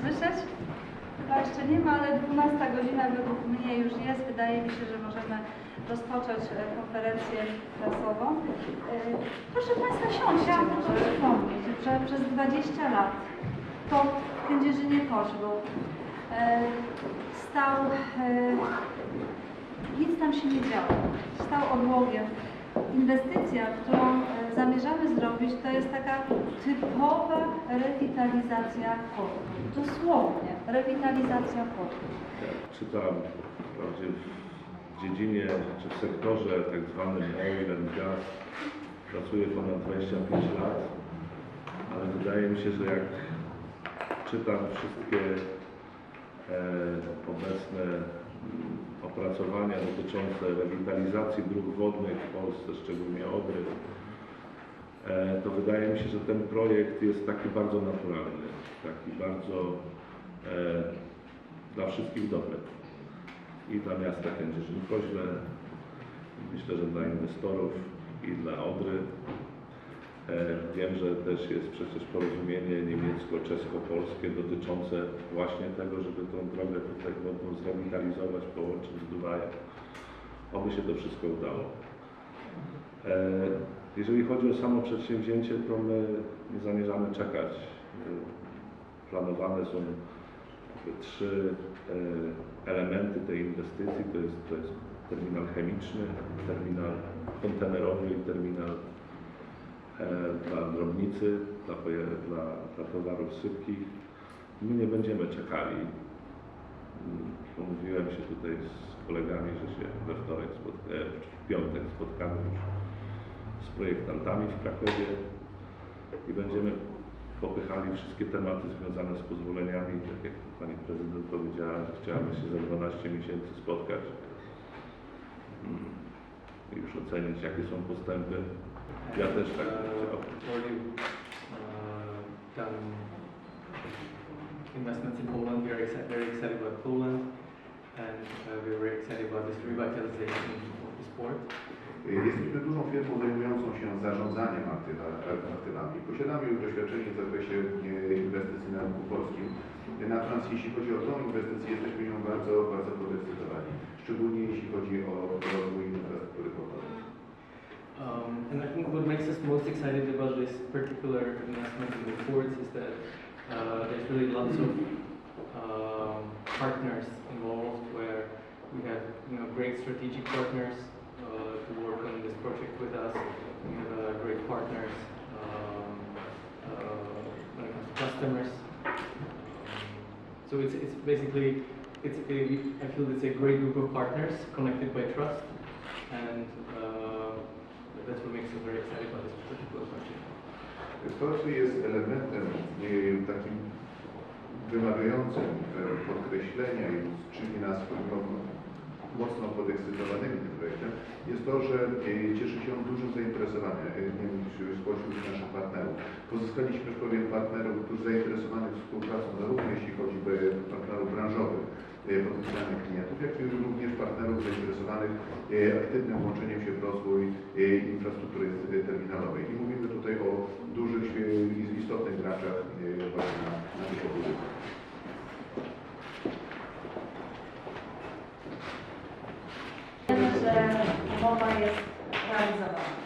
Słyszeć? Chyba jeszcze nie ma, ale 12 godzina według mnie już jest. Wydaje mi się, że możemy rozpocząć e, konferencję prasową. E, Proszę Państwa, siądźcie, może przypomnieć, że przez 20 lat to w Kędzierzynie Koźlu e, stał, nic tam się nie działo, stał odłogiem. Inwestycja, którą zamierzamy zrobić, to jest taka typowa rewitalizacja portu. Dosłownie, rewitalizacja portu. czytam wprawdzie w dziedzinie czy w sektorze tak zwanym oil and gas pracuję ponad 25 lat, ale wydaje mi się, że jak czytam wszystkie e, obecne opracowania dotyczące rewitalizacji dróg wodnych w Polsce, szczególnie Odry, to wydaje mi się, że ten projekt jest taki bardzo naturalny, taki bardzo e, dla wszystkich dobry. I dla miasta Kędzierzyn-Koźle, myślę, że dla inwestorów i dla Odry. E, Wiem, że też jest przecież porozumienie niemiecko-czesko-polskie dotyczące właśnie tego, żeby tą drogę tutaj wodną zrewitalizować, połączyć z Dunajem. Oby się to wszystko udało. Jeżeli chodzi o samo przedsięwzięcie, to my nie zamierzamy czekać. Planowane są trzy e, elementy tej inwestycji. To jest, to jest terminal chemiczny, terminal kontenerowy i terminal e, dla drobnicy, dla, dla, dla towarów sypkich. My nie będziemy czekali. Umówiłem się tutaj z kolegami, że się we wtorek, e, w piątek spotkamy już z projektantami w Krakowie i będziemy popychali wszystkie tematy związane z pozwoleniami. Tak jak Pani Prezydent powiedziała, że chciałaby się za 12 miesięcy spotkać mm, i już ocenić, jakie są postępy. Ja też tak bym chciał. Already uh, done investments in Poland. We are very excited about Poland, and uh, we are very excited about this revitalization of the sport. Jesteśmy dużą firmą zajmującą się zarządzaniem aktywa, aktywami. Posiadamy już doświadczenie w zakresie e, inwestycji na rynku polskim. Natomiast jeśli chodzi o tą inwestycję, jesteśmy nią bardzo, bardzo podekscytowani. Szczególnie jeśli chodzi o rozwój infrastruktury portowej. Um, and I think what makes us most excited about this particular investment in the ports is that uh, there's really lots of um, partners involved where we have you know great strategic partners to work on this project with us. We have uh, great partners um, uh, when it comes to customers. So it's, it's basically it's a, I feel it's a great group of partners connected by trust, and uh, that's what makes us very excited about this particular project. Jest elementem takim podkreślenia i czyni nas mocno podekscytowanymi tym projektem, jest to, że e, cieszy się on dużym zainteresowaniem e, spośród naszych partnerów. Pozyskaliśmy już powiem partnerów, którzy zainteresowanych współpracą, zarówno jeśli chodzi o partnerów branżowych, e, potencjalnych klientów, jak i również partnerów zainteresowanych e, aktywnym włączeniem się w rozwój e, infrastruktury e, terminalowej. I mówimy bias runs along.